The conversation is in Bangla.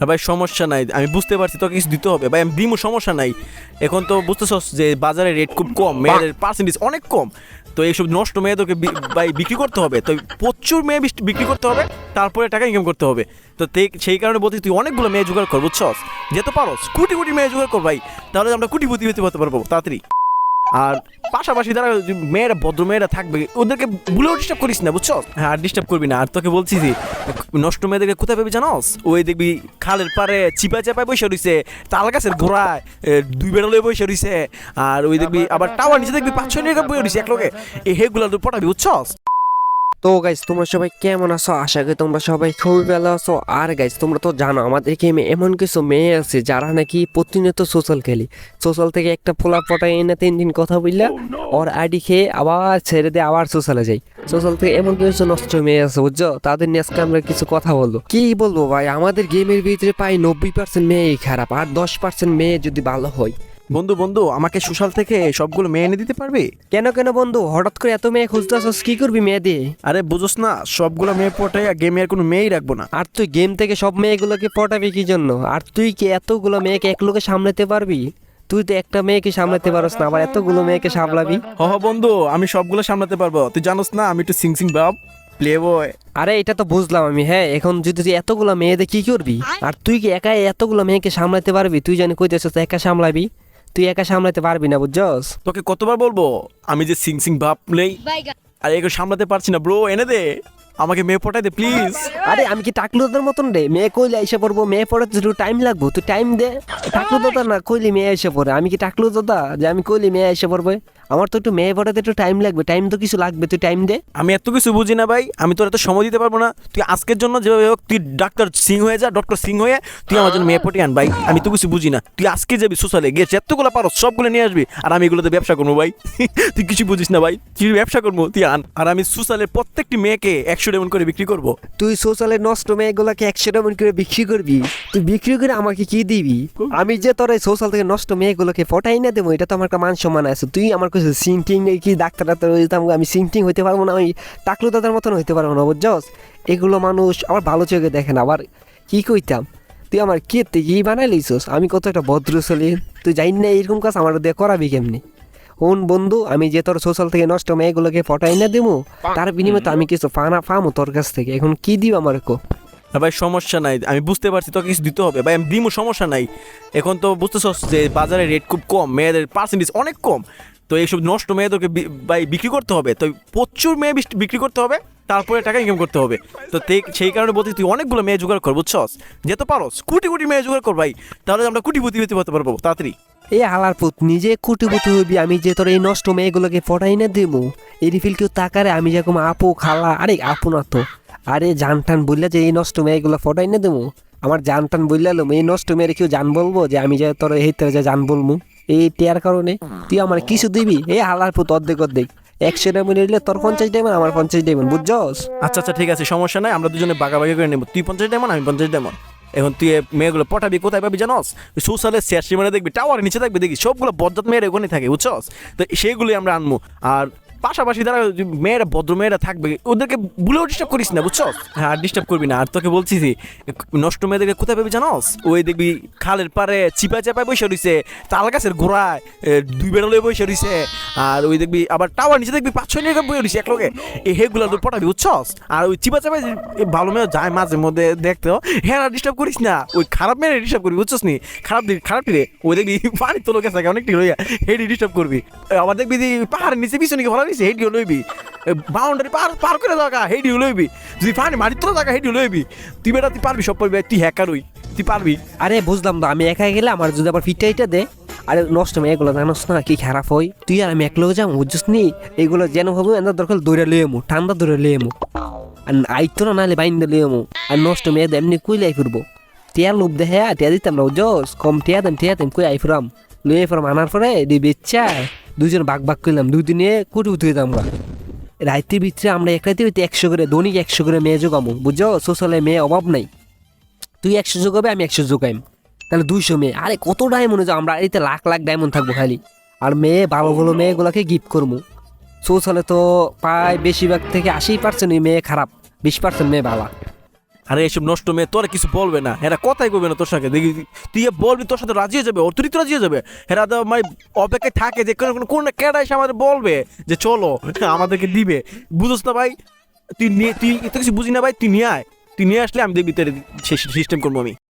আর ভাই সমস্যা নাই আমি বুঝতে পারছি তোকে কিছু দিতে হবে। ভাই আমি দিমু সমস্যা নাই। এখন তো বুঝতেছস যে বাজারে রেট খুব কম মেয়েদের পার্সেন্টেজ অনেক কম। তো এইসব নষ্ট মেয়ে তোকে ভাই বিক্রি করতে হবে। তো প্রচুর মেয়ে বিক্রি করতে হবে তারপরে টাকা ইনকাম করতে হবে। তো সেই কারণে বলছি তুই অনেকগুলো মেয়ে জোগাড় কর বুঝছস? যেতে পারোস কোটি কোটি মেয়ে জোগাড় কর ভাই। তাহলে আমরা কোটিপতি হতে পারব তাড়াতাড়ি। আর পাশাপাশি যারা মেয়েরা ভদ্র মেয়েরা থাকবে ওদেরকে ভুলেও ডিস্টার্ব করিস না বুঝছ? হ্যাঁ আর ডিস্টার্ব করবি না। আর তোকে বলছি যে নষ্ট মেয়েদেরকে কোথায় পাবি জানোস? ওই দেখবি খালের পারে চিপা চাপায় বসে রয়েছে তাল গাছের ঘোড়ায় দুই বেড়ালে বসে রয়েছে আর ওই দেখবি আবার টাওয়ার নিচে দেখবি পাঁচ ছয় বসে রয়েছে এক লোকে এই হেগুলা তুই পটাবি বুঝছস? তো গাইজ তোমরা সবাই কেমন আছো? আশা করি তোমরা সবাই খুবই ভালো আছো। আর গাইজ তোমরা তো জানো আমাদের গেমে এমন কিছু মেয়ে আছে যারা নাকি প্রতিনিয়ত সোশ্যাল খেলি। সোশ্যাল থেকে একটা ফোলা পটায় এনে তিন দিন কথা বললা ওর আইডি খেয়ে আবার ছেড়ে দিয়ে আবার সোশ্যালে যাই সোশ্যাল থেকে এমন কিছু নষ্ট মেয়ে আছে বুঝছ? তাদের নিয়ে আজকে আমরা কিছু কথা বলব। কি বলব ভাই? আমাদের গেমের ভিতরে প্রায় নব্বই পার্সেন্ট মেয়েই খারাপ আর দশ পার্সেন্ট মেয়ে যদি ভালো হয়। বন্ধু বন্ধু আমাকে সুশাল থেকে সবগুলো মেয়ে এনে দিতে পারবি? কেন কেন বন্ধু? হঠাৎ করে এত মেয়ে খুঁজতেছস কি করবি মেয়ে দিয়ে? আরে বুঝোস না সবগুলো মেয়ে পটে গেমে আর কোনো মেয়েই রাখব না। আর তুই গেম থেকে সব মেয়েগুলোকে পটাবি কি জন্য? আর তুই কি এতগুলো মেয়েকে এক লোকে সামলাতে পারবি? তুই তো একটা মেয়েকে সামলাতে পারস না আবার এতগুলো মেয়েকে সামলাবি? হ হ বন্ধু আমি সবগুলো সামলাতে পারব। তুই জানোস না আমি একটু সিং সিং বাপ প্লে বয় আরে এটা তো বুঝলাম আমি হ্যাঁ এখন যদি তুই এতগুলো মেয়েদের কি করবি? আর তুই কি একা এতগুলো মেয়েকে সামলাতে পারবি? তুই জানি কইতেছিস একা সামলাবি? তুই একা সামলাতে পারবি না বুঝছস? তোকে কতবার বলব? আমি যে সিং সিং ভাব নেই। আর একে সামলাতে পারছি না ব্রো এনে দে। আমাকে মেয়ে পটাই দে প্লিজ আরে আমি কি টাকলুদার মতন রে? মেয়ে কইলে এসে পড়ব মেয়ে পড়াতে একটু টাইম লাগবো তুই টাইম দে। টাকলুদাদা না কইলি মেয়ে এসে পড়ে। আমি কি টাকলুদাদা যে আমি কইলি মেয়ে এসে পড়বে? আমার তো একটু মেয়ে পড়াতে একটু টাইম লাগবে টাইম তো কিছু লাগবে তুই টাইম দে। আমি এত কিছু বুঝি না ভাই আমি তোর এত সময় দিতে পারব না। তুই আজকের জন্য যেভাবে হোক তুই ডাক্তার সিং হয়ে যা ডক্টর সিং হয়ে তুই আমার জন্য মেয়ে পটিয়ে আন ভাই আমি তো কিছু বুঝি না। তুই আজকে যাবি সোশ্যালে গিয়ে যতগুলো পারো সবগুলো নিয়ে আসবি আর আমি এগুলোতে ব্যবসা করব ভাই। তুই কিছু বুঝিস না ভাই তুই ব্যবসা করব তুই আন। আর আমি সোশ্যালের প্রত্যেকটি মেয়েকে একশো ডেমন করে বিক্রি করব। তুই সোশ্যালে নষ্ট মেয়েগুলোকে একশো টাকা করে বিক্রি করবি? তুই বিক্রি করে আমাকে কি দিবি? আমি যে তোর এই সোশ্যাল থেকে নষ্ট মেয়েগুলোকে ফটাই না দেবো এটা তো আমার মান সম্মান আছে। তুই আমার কাছে সিংটিং কি ডাক্তার ডাক্তার হইতাম আমি সিংটিং হইতে পারব না, আমি টাকলু দাদার মতন হইতে পারব না, বুঝছস? এগুলো মানুষ আমার ভালো চোখে দেখে না। আবার কি কইতাম? তুই আমার কে কি বানাই লইছস? আমি কত একটা ভদ্র চলি তুই জানি না এরকম কাজ আমার দিয়ে করাবি কেমনি? কোন বন্ধু, আমি যে তোর সোশ্যাল থেকে নষ্ট মেয়েগুলোকে ফটাই না দেবো তার বিনিময়ে তো আমি কিছু ফানা ফামো তোর কাছ থেকে। এখন কি দিব আমার কো? ভাই, সমস্যা নাই। আমি বুঝতে পারছি, তোকে কিছু দিতে হবে। ভাই, আমি দিমু, সমস্যা নাই। এখন তো বুঝতেছস যে বাজারে রেট খুব কম, মেয়েদের পার্সেন্টেজ অনেক কম। তো এইসব নষ্ট মেয়ে তোকে বিক্রি করতে হবে। তো প্রচুর মেয়ে বিক্রি করতে হবে, তারপরে টাকা ইনকাম করতে হবে। তো সেই কারণে বলছি তুই অনেকগুলো মেয়ে জোগাড় কর, বুঝছস? যেতে পারোস কোটি কোটি মেয়ে জোগাড় কর ভাই, তাহলে আমরা কোটিপতি হতে হতে পারব, তাড়াতাড়ি। এই হালার পুত, নিজে কুটিপুটি হইবি আমি যে তোর এই নষ্ট মেয়েগুলোকে ফটাই না দেবো এই রিফিল কেউ তাকারে, আমি যেরকম আপু, খালা, আরে আপু না তো। আরে জান টান বললে যে এই নষ্ট মেয়েগুলো ফটাই না দেবো আমার জান টান বললে এই নষ্ট মেয়ের কেউ জান বলব? যে আমি যে তোর এই যে জান বলব এই টিয়ার কারণে তুই আমার কিছু দিবি? এই হালার পুত অর্ধেক অর্ধেক। একশো ডায়মন্ড নিলে তোর পঞ্চাশ ডায়মন্ড আমার পঞ্চাশ ডায়মন্ড বুঝছস? আচ্ছা আচ্ছা ঠিক আছে, সমস্যা নাই, আমরা দুজনে বাগাবাগি করে নেব। তুই পঞ্চাশ ডেমন আমি পঞ্চাশ ডেমন এখন তুই মেয়েগুলো পটাবি, কোথায় পাবি জানস? সুসালে শেয়ার সীমানে দেখবি টাওয়ার নিচে থাকবি দেখি সবগুলো বজ্জাত মেয়ের ওখানে থাকে, বুঝছস? তো সেইগুলোই আমরা আনব। আর পাশাপাশি যারা মেয়েরা ভদ্র মেয়েরা থাকবে ওদেরকে ভুলেও ডিস্টার্ব করিস না বুঝছস? হ্যাঁ আর ডিস্টার্ব করবি না। আর তোকে বলছি নষ্ট মেয়েদেরকে কোথায় পাবি জানোস? ওই দেখবি খালের পারে চিপা চাপায় বসে রইছে তাল গাছের গোড়ায় এ, দুই বেড়ালে বসে রইছে আর ওই দেখবি আবার টাওয়ার নিচে দেখবি পাঁচ ছয় টাকা বসে রইছে এক লোকে এই হেগুলো তো পটাবি বুঝছস? আর ওই চিপা চাপায় ভালো মেয়ে যায় মাঝে মধ্যে দেখতে হ্যাঁ আর ডিস্টার্ব করিস না। ওই খারাপ মেয়ে ডিস্টার্ব করবি বুঝছস নি? খারাপ দিক খারাপ রে? ওই দেখবি পানি তো লোকের থাকে অনেকটি লইয়া হেডি ডিস্টার্ব করবি। আবার দেখবি পাহাড়ের নিচে পিছনে কি ভালো নিছে হেডিও লইবি বাউন্ডারি পার পার করে থাকা হেডিও লইবি যদি পানি মারি তো থাকা হেডিও লইবি তুই বেটা, তুই পারবি সব পারবি তুই হ্যাকার হই, তুই পারবি। আরে, বুঝলাম তো, আমি একা গেলে আমার যদি আবার ফিটটা এটা দে। আরে, নষ্ট মেয়েগুলো জানোস না, কি খারাপ হয়। তুই আর আমি একলো যাম বুঝছিস নি? এইগুলো যেন হব এনার দরকার দৌড়ে লিয়ে মু, ঠান্ডা দৌড়ে লিয়ে মু। আর আইতো না, নাহলে বাইন্দে লিয়ে মু। আর নষ্ট মেয়ে এমনি কুইলাই ফিরবো। টিয়া লোভ দেখে টিয়া দিতাম না জোস কম টিয়া দেম টিয়া দেম কই আই ফিরাম। লুয়ে ফিরাম, আনার পরে দি বেচ্চা দুজন বাঘ ভাগ করলাম দুই দিনে কুটি উঠে দাম রাইতের ভিতরে আমরা এক রাতে হইতে একশো করে দৈনিক একশো করে মেয়ে যোগামো বুঝছ? সোশ্যালে মেয়ে অভাব নাই। তুই একশো যোগাবে আমি একশো যোগাইম তাহলে দুইশো মেয়ে। আরে কত ডায়মন্ড যে আমরা এতে লাখ লাখ ডায়মন্ড থাকব খালি। আর মেয়ে, ভালো ভালো মেয়েগুলোকে গিফট করব। সোশ্যালে তো প্রায় বেশিরভাগ থেকে আশি পার্সেন্ট মেয়ে খারাপ, বিশ পার্সেন্ট মেয়ে ভালো। আরে এসব নষ্ট মেয়ে, তোরা কিছু বলবে না। এরা কথাই বলবে না তোর সাথে দেখি তুই বলবি, তোর সাথে রাজি হয়ে যাবে ওর তুই তো রাজি হয়ে যাবে। এরা তো মানে অপেক্ষায় থাকে যে কোনো কোন কেডা এসে আমাদের বলবে যে চলো আমাদেরকে দিবে। বুঝোস না ভাই, তুই নিয়ে তুই এত কিছু বুঝি না ভাই, তুই নিয়ে আয়। তুই নিয়ে আসলে আমি দেখবি তোর সিস্টেম করব আমি।